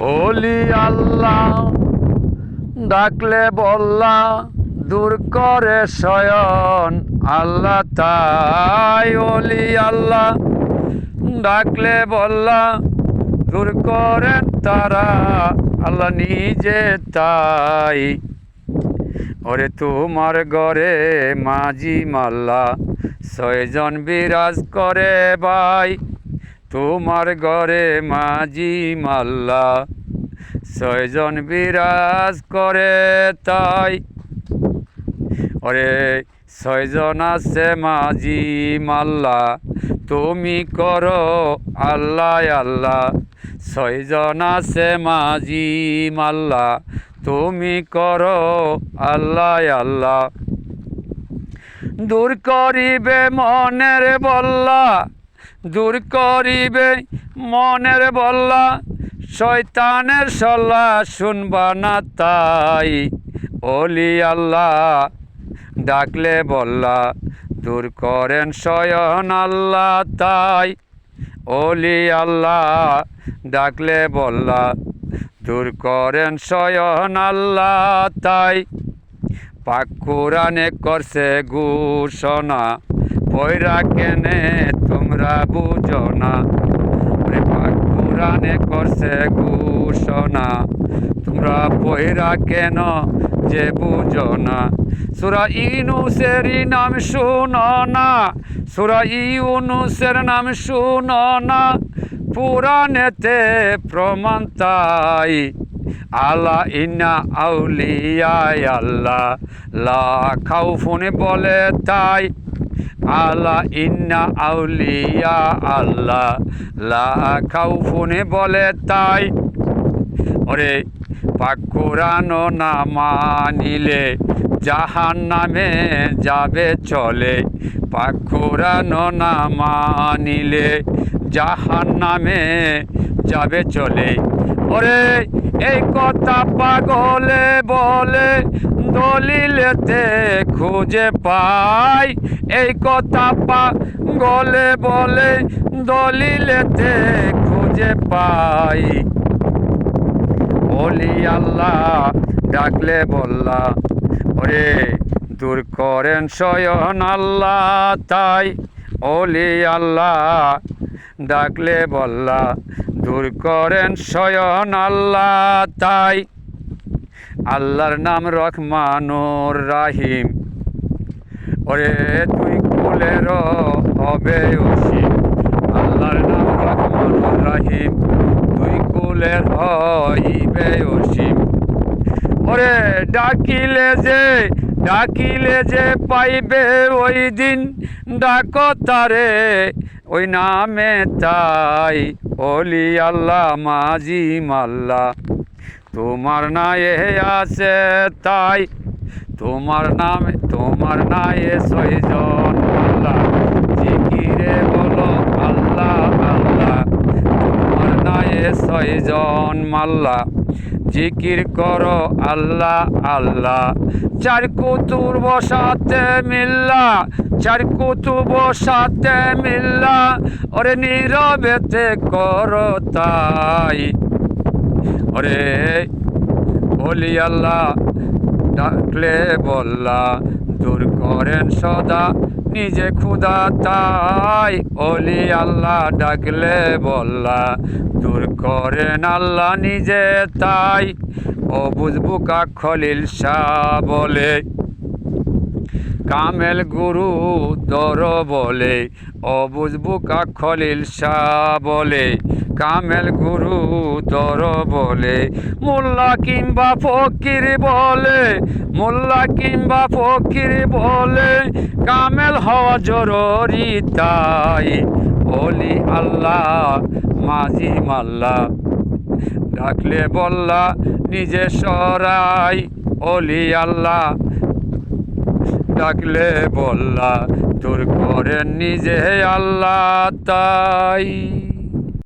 ওলি আল্লাহ, ডাকলে বল্লা, দূর করে শয়ন। আল্লাহ তাই ওলি আল্লাহ, ডাকলে বল্লা, দূর করেন তারা। আল্লাহ নিজে তাই। ওরে তোমার গরে মাঝি মাল্লা, ছয়জন বিরাজ করে ভাই। তোমার ঘরে মাঝি মাল্লা। ছয়জন বিরাজ করে তাই। ওরে, ছয়জন আছে মাঝি মাল্লা। তুমি করো আল্লাহ আল্লাহ। ছয়জন আছে মাঝি মাল্লা। তুমি করো আল্লাহ আল্লাহ। দূর করিবে মনের বল্লা। দূর করিবে মনের বল্লা, শয়তানের সল্লা শুনবা না তাই। অলি আল্লাহ ডাকলে বল্লা, দূর করেন শয়ন আল্লাহ তাই। অলি আল্লাহ ডাকলে বল্লা, দূর করেন শয়ন আল্লাহ তাই। পাক কোরআনে করছে ঘোষণা। পয়রা কেনে, তোমরা বুঝো না। কোরআনে করছে ঘোষণা। তোমরা পয়রা কেন যে বুঝো না? সুরা ইনুসেরই নাম শুনো না। সুরা ইউনুসের নাম শুনো না। পুরাণেতে প্রমাণ তাই। আল্লাহ ইন্না আউলিয়ায় আল্লাহ। লা খাউফুনে বলে তাই। আল্লাহ, ইন্না আউলিয়া আল্লাহ। লা খাউফুনে বলে তাই। ওরে, পাক কোরআন না মানিলে জাহান নামে যাবে চলে। পাক কোরআন না মানিলে জাহান নামে যাবে চলে। ওরে, এই কথা পাগলে বলে দলিলেতে খুঁজে পাই। এই কথা পাগলে বলে দলিলেতে খুঁজে পাই। বলি আল্লাহ, ডাকলে বললা ওরে, দূর করেন শয়ন আল্লাহ তাই। ওলি আল্লাহ, ডাকলে বললা দূর করেন শয়ন আল্লাহ, তাই আল্লাহর নাম রহমানুর রাহিম। ওরে তুই কুলের হবে অসীম আল্লাহর নাম রহমানুর রাহিম। তুই কুলের হইবে অসীম ওরে ডাকিলে যে ডাকিলে যে পাইবে ওই দিন ডাক তারে ওই নামে তাই অলি আল্লাহ মাঝি মাল্লা। তোমার নায়ে আছে তাই, তোমার নামে, তোমার নায়ে ছয়জন আল্লাহ জিকিরে বলো, আল্লাহ আল্লাহ, তোমার নায়ে ছয়জন মাল্লা। জিকির কর, আল্লাহ আল্লাহ। চার কুতুর বসাতে মিল্লা, চার কুতু বসাতে মিল্লা, ওরে নীরবেতে করো তাই ওরে বলি আল্লাহ, ডাকলে বললা, দূর করেন সদা নিজে খুদা তাই অলি আল্লাহ ডাকলে বল্লা, দূর করেন আল্লাহ নিজে তাই। ও বুঝবুকা খলিল শাহ বলে কামেল গুরু দর বলে, অবুজ বুকা খলিল শাহ বলে। কামেল গুরু দর বলে, মোল্লা কিংবা ফকির বলে, মোল্লা কিংবা ফকির বলে। কামেল হওয়া জরুরি তাই, বলি আল্লাহ, মাঝি মাল্লা। ডাকলে বললা, নিজে সরাই অলি আল্লাহ ডাকলে বললা তোর করেন নিজে আল্লাহ তাই।